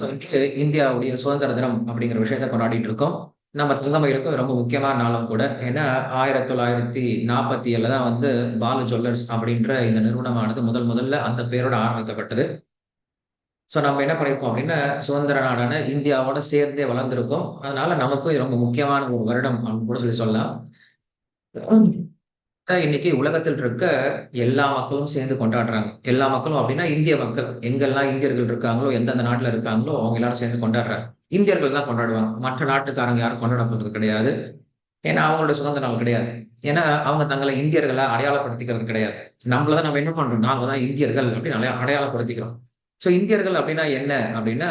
So இந்தியாவுடைய சுதந்திர தினம் அப்படிங்கிற விஷயத்தை கொண்டாடிட்டு இருக்கோம் நம்ம தங்கமயிலுக்கும் ரொம்ப முக்கியமான நாளும் கூட ஏன்னா ஆயிரத்தி தொள்ளாயிரத்தி நாற்பத்தி ஏழுல தான் வந்து பாலு ஜுவல்லர்ஸ் அப்படின்ற இந்த நிறுவனமானது முதல் முதல்ல அந்த பேரோட ஆரம்பிக்கப்பட்டது. ஸோ நம்ம என்ன பண்ணியிருக்கோம் அப்படின்னா சுதந்திர நாடான இந்தியாவோட சேர்ந்தே வளர்ந்துருக்கோம். அதனால நமக்கும் ரொம்ப முக்கியமான ஒரு வருடம் அப்படின்னு கூட சொல்லி சொல்லலாம். இன்னைக்கு உலகத்தில் இருக்க எல்லா மக்களும் சேர்ந்து கொண்டாடுறாங்க. எல்லா மக்களும் அப்படின்னா இந்திய மக்கள். எங்கெல்லாம் இந்தியர்கள் இருக்காங்களோ எந்தெந்த நாட்டுல இருக்காங்களோ அவங்க எல்லாரும் சேர்ந்து கொண்டாடுறாங்க. இந்தியர்கள் தான் கொண்டாடுவாங்க. மற்ற நாட்டுக்காரங்க யாரும் கொண்டாட போறது கிடையாது. ஏன்னா அவங்களோட சுதந்திர நாள் கிடையாது. ஏன்னா அவங்க தங்களை இந்தியர்களை அடையாளப்படுத்திக்கிறது கிடையாது. நம்மளதான் நம்ம என்ன பண்றோம்? நாங்க தான் இந்தியர்கள் அப்படின்னு அடையாளப்படுத்திக்கிறோம். ஸோ இந்தியர்கள் அப்படின்னா என்ன? அப்படின்னா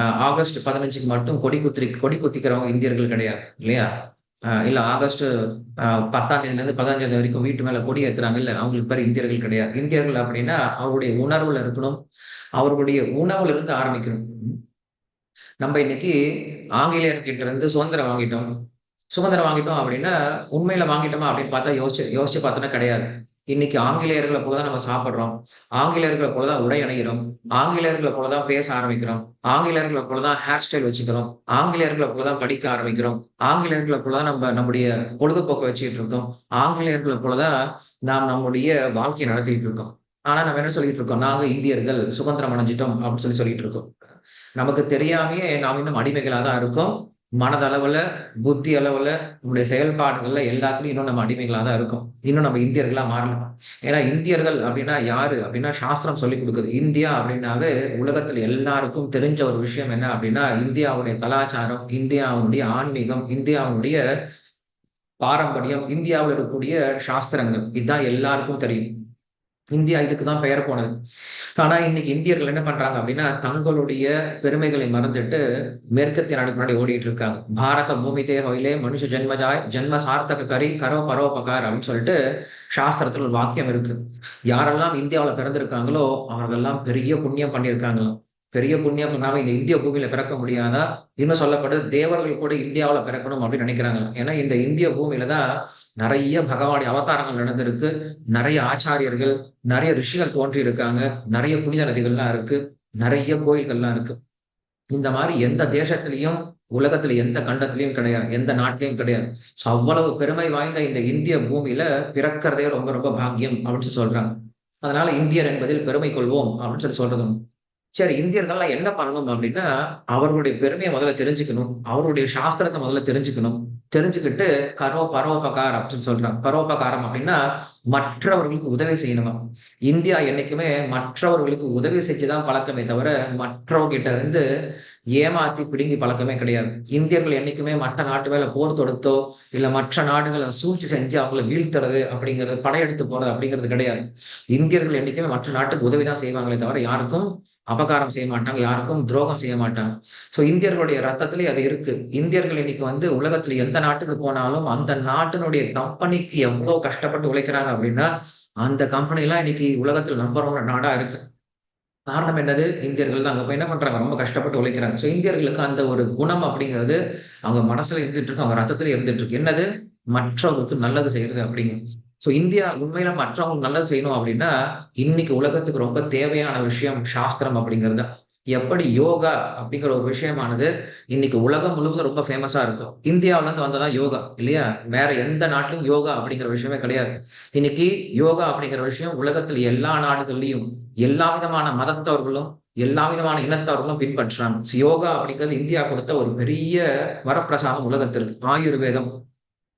ஆகஸ்ட் பதினஞ்சுக்கு மட்டும் கொடி குத்தி கொடி குத்திக்கிறவங்க இந்தியர்கள் கிடையாது. இல்லையா? இல்ல ஆகஸ்ட் பத்தாம் தேதியில இருந்து பதினஞ்சாம் தேதி வரைக்கும் வீட்டு மேல கொடி ஏத்துறாங்க. இல்ல அவங்களுக்கு பேர் இந்தியர்கள் கிடையாது. இந்தியர்கள் அப்படின்னா அவருடைய உணர்வுல இருக்கணும். அவர்களுடைய உணவுல இருந்து ஆரம்பிக்கணும். நம்ம இன்னைக்கு ஆங்கிலேயர்கிட்ட இருந்து சுதந்திரம் வாங்கிட்டோம். சுதந்திரம் வாங்கிட்டோம் அப்படின்னா உண்மையில வாங்கிட்டோமா அப்படின்னு பார்த்தா யோசிச்சு யோசிச்சு பார்த்தோன்னா கிடையாது. இன்னைக்கு ஆங்கிலேயர்களை போலதான் நம்ம சாப்பிடுறோம். ஆங்கிலேயர்களை போலதான் உடை அணிகிறோம். ஆங்கிலேயர்களை போலதான் பேச ஆரம்பிக்கிறோம். ஆங்கிலேயர்களை போலதான் ஹேர் ஸ்டைல் வச்சுக்கிறோம். ஆங்கிலேயர்களை போலதான் படிக்க ஆரம்பிக்கிறோம். ஆங்கிலேயர்களை போலதான் நம்ம நம்முடைய பொழுதுபோக்கு வச்சுட்டு இருக்கோம். ஆங்கிலேயர்களை போலதான் நாம் நம்முடைய வாழ்க்கையை நடத்திட்டு இருக்கோம். ஆனா நம்ம என்ன சொல்லிட்டு இருக்கோம்? நாங்க இந்தியர்கள் சுதந்திரம் அடைஞ்சிட்டோம் அப்படின்னு சொல்லி சொல்லிட்டு இருக்கோம். நமக்கு தெரியாமையே நாம் இன்னும் அடிமைகளாக தான் இருக்கோம். மனதளவுல புத்தி அளவுல நம்முடைய செயல்பாடுகள்ல எல்லாத்துலயும் இன்னும் நம்ம அடிமைகளாக தான் இருக்கும். இன்னும் நம்ம இந்தியர்களா மாறலாம் ஏன்னா இந்தியர்கள் அப்படின்னா யாரு? அப்படின்னா சாஸ்திரம் சொல்லி கொடுக்குது. இந்தியா அப்படின்னாவே உலகத்துல எல்லாருக்கும் தெரிஞ்ச ஒரு விஷயம் என்ன அப்படின்னா இந்தியாவுடைய கலாச்சாரம் இந்தியாவுடைய ஆன்மீகம் இந்தியாவுடைய பாரம்பரியம் இந்தியாவில் இருக்கக்கூடிய சாஸ்திரங்கள். இதுதான் எல்லாருக்கும் தெரியும். இந்தியா இதுக்கு தான் பெயர் போனது. ஆனா இன்னைக்கு இந்தியர்கள் என்ன பண்றாங்க அப்படின்னா தங்களுடைய பெருமைகளை மறந்துட்டு மேற்கத்திய நாடு முன்னாடி ஓடிட்டு இருக்காங்க. பாரத பூமி தேவையிலே மனுஷ ஜென்மஜாய் ஜென்ம சார்த்தக கரி கரோ பரோபகார் அப்படின்னு சொல்லிட்டு சாஸ்திரத்துல ஒரு வாக்கியம் இருக்கு. யாரெல்லாம் இந்தியாவில பிறந்திருக்காங்களோ அவர்களெல்லாம் பெரிய புண்ணியம் பண்ணியிருக்காங்களாம். பெரிய புண்ணியம் நாம இந்த இந்திய பூமியில பிறக்க முடியாதா? இன்னும் சொல்லப்படுது. தேவர்கள் கூட இந்தியாவில் பிறக்கணும் அப்படின்னு நினைக்கிறாங்க. ஏன்னா இந்த இந்திய பூமியில தான் நிறைய பகவானுடைய அவதாரங்கள் நடந்திருக்கு. நிறைய ஆச்சாரியர்கள் நிறைய ரிஷிகள் தோன்றி இருக்காங்க நிறைய புனித நதிகள்லாம் இருக்கு. நிறைய கோயில்கள்லாம் இருக்கு. இந்த மாதிரி எந்த தேசத்திலையும் உலகத்துல எந்த கண்டத்திலையும் கிடையாது. எந்த நாட்டிலையும் கிடையாது. ஸோ அவ்வளவு பெருமை வாய்ந்த இந்த இந்திய பூமியில பிறக்கிறதே ரொம்ப ரொம்ப பாக்கியம் அப்படின்னு சொல்லி சொல்றாங்க. அதனால இந்தியர் என்பதில் பெருமை கொள்வோம் அப்படின்னு சொல்லி சொல்றதும் சரி இந்தியர்கள்லாம் என்ன பண்ணணும் அப்படின்னா அவர்களுடைய பெருமையை முதல்ல தெரிஞ்சுக்கணும். அவருடைய சாஸ்திரத்தை முதல்ல தெரிஞ்சுக்கணும். தெரிஞ்சுக்கிட்டு கரோ பரோபகார் அப்படின்னு சொல்றாங்க. பரோபகாரம் அப்படின்னா மற்றவர்களுக்கு உதவி செய்யணுமா? இந்தியா என்னைக்குமே மற்றவர்களுக்கு உதவி செஞ்சுதான் பழக்கமே தவிர மற்றவர்கிட்ட இருந்து ஏமாத்தி பிடுங்கி பழக்கமே கிடையாது. இந்தியர்கள் என்னைக்குமே மற்ற நாட்டு மேல போர் தொடுத்தோ இல்ல மற்ற நாடுகளை சூழ்ச்சி செஞ்சு அவங்கள வீழ்த்துறது அப்படிங்கிறது படையெடுத்து போறது அப்படிங்கிறது கிடையாது. இந்தியர்கள் என்னைக்குமே மற்ற நாட்டுக்கு உதவிதான் செய்வாங்களே தவிர யாருக்கும் அபகாரம் செய்ய மாட்டாங்க யாருக்கும் துரோகம் செய்ய மாட்டாங்க. ஸோ இந்தியர்களுடைய ரத்தத்திலே அது இருக்கு. இந்தியர்கள் இன்னைக்கு வந்து உலகத்துல எந்த நாட்டுக்கு போனாலும் அந்த நாட்டினுடைய கம்பெனிக்கு எவ்வளோ கஷ்டப்பட்டு உழைக்கிறாங்க அப்படின்னா அந்த கம்பெனிலாம் இன்னைக்கு உலகத்துல நம்பர் ஒன் நாடா இருக்கு. காரணம் என்னது? இந்தியர்கள் தான். அங்கே போய் என்ன பண்றாங்க? ரொம்ப கஷ்டப்பட்டு உழைக்கிறாங்க. ஸோ இந்தியர்களுக்கு அந்த ஒரு குணம் அப்படிங்கிறது அவங்க மனசுல இருந்துட்டு இருக்கு அவங்க ரத்தத்துல இருந்துட்டு இருக்கு. என்னது? மற்றவர்களுக்கு நல்லது செய்யறது அப்படிங்கிறது ஸோ இந்தியா உண்மையில மற்றவங்க நல்லது செய்யணும் அப்படின்னா இன்னைக்கு உலகத்துக்கு ரொம்ப தேவையான விஷயம் சாஸ்திரம் அப்படிங்கிறது. எப்படி யோகா அப்படிங்கிற ஒரு விஷயமானது இன்னைக்கு உலகம் முழுவதும் ரொம்ப ஃபேமஸா இருக்கும். இந்தியாவில இருந்து வந்ததான் யோகா இல்லையா? வேற எந்த நாட்டிலும் யோகா அப்படிங்கிற விஷயமே கிடையாது. இன்னைக்கு யோகா அப்படிங்கிற விஷயம் உலகத்தில் எல்லா நாடுகள்லையும் எல்லா விதமான மதத்தவர்களும் எல்லா விதமான இனத்தவர்களும் பின்பற்றுறாங்க. யோகா அப்படிங்கிறது இந்தியா கொடுத்த ஒரு பெரிய வரப்பிரசாதம் உலகத்திற்கு. ஆயுர்வேதம்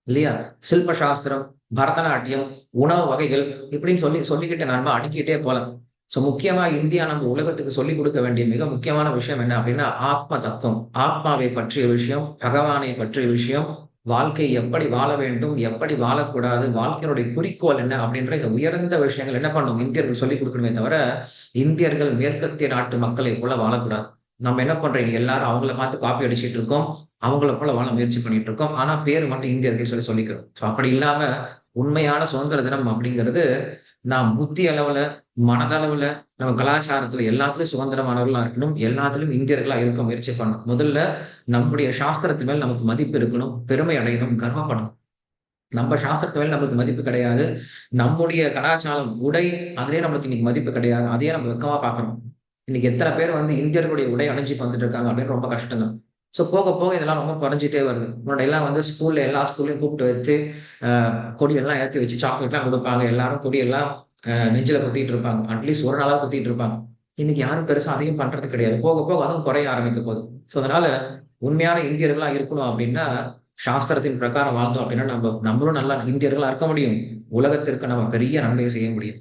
இல்லையா? சில்ப சாஸ்திரம் பரதநாட்டியம் உணவு வகைகள் இப்படின்னு சொல்லி சொல்லிக்கிட்டு நம்ம அடுக்கிட்டே போகலாம் ஸோ முக்கியமா இந்தியா நம்ம உலகத்துக்கு சொல்லிக் கொடுக்க வேண்டிய மிக முக்கியமான விஷயம் என்ன அப்படின்னா ஆத்ம தத்துவம். ஆத்மாவை பற்றிய விஷயம் பகவானை பற்றிய விஷயம் வாழ்க்கை எப்படி வாழ வேண்டும் எப்படி வாழக்கூடாது வாழ்க்கையினுடைய குறிக்கோள் என்ன அப்படின்ற இந்த உயர்ந்த விஷயங்கள் என்ன பண்ணணும் இந்தியர்கள் சொல்லிக் கொடுக்கணுமே தவிர இந்தியர்கள் மேற்கத்திய நாட்டு மக்களை போல வாழக்கூடாது. நம்ம என்ன பண்றீங்க எல்லாரும் அவங்கள பார்த்து காப்பி அடிச்சிட்டு இருக்கோம். அவங்கள போல வாழ முயற்சி பண்ணிட்டு இருக்கோம். ஆனா பேர் மட்டும் இந்தியர்கள் சொல்லி சொல்லிக்கிறோம். ஸோ அப்படி இல்லாம உண்மையான சுதந்திர தினம் அப்படிங்கிறது நாம் புத்தி அளவுல மனதளவுல நம்ம கலாச்சாரத்துல எல்லாத்துலயும் சுதந்திரமானவர்களா இருக்கணும். எல்லாத்துலயும் இந்தியர்களா இருக்க முயற்சி பண்ணணும். முதல்ல நம்முடைய சாஸ்திரத்து மேல் நமக்கு மதிப்பு இருக்கணும் பெருமை அடையணும் கர்வப்படணும். நம்ம சாஸ்திரத்து மேல் நம்மளுக்கு மதிப்பு கிடையாது. நம்முடைய கலாச்சாரம் உடை அதுலயே நம்மளுக்கு இன்னைக்கு மதிப்பு கிடையாது. அதையே நம்ம வெக்கமா பார்க்கணும். இன்னைக்கு எத்தனை பேர் வந்து இந்தியர்களுடைய உடை அணிஞ்சு வந்துட்டு இருக்காங்க அப்படின்னு ரொம்ப கஷ்டம் தான். ஸோ போக போக இதெல்லாம் ரொம்ப குறைஞ்சிட்டே வருது. முன்னாடி எல்லாம் வந்து ஸ்கூல்ல எல்லா ஸ்கூல்லையும் கூப்பிட்டு வச்சு, கொடியெல்லாம் ஏற்றி வச்சு சாக்லேட்லாம் கொடுப்பாங்க எல்லாரும் கொடியெல்லாம் நெஞ்சில் நெஞ்சில குத்திட்டு இருப்பாங்க. அட்லீஸ்ட் ஒரு நாளாக குத்திட்டு இருப்பாங்க. இன்னைக்கு யாரும் பெருசாக அதையும் பண்றது கிடையாது. போக போக அதுவும் குறைய ஆரம்பிக்க போகுது. ஸோ அதனால உண்மையான இந்தியர்களா இருக்கணும் அப்படின்னா, சாஸ்திரத்தின் பிரகாரம் வாழ்ந்தோம் அப்படின்னா, நம்ம நம்மளும் நல்லா இந்தியர்களா இருக்க முடியும். உலகத்திற்கு நம்ம பெரிய நன்மையை செய்ய முடியும்.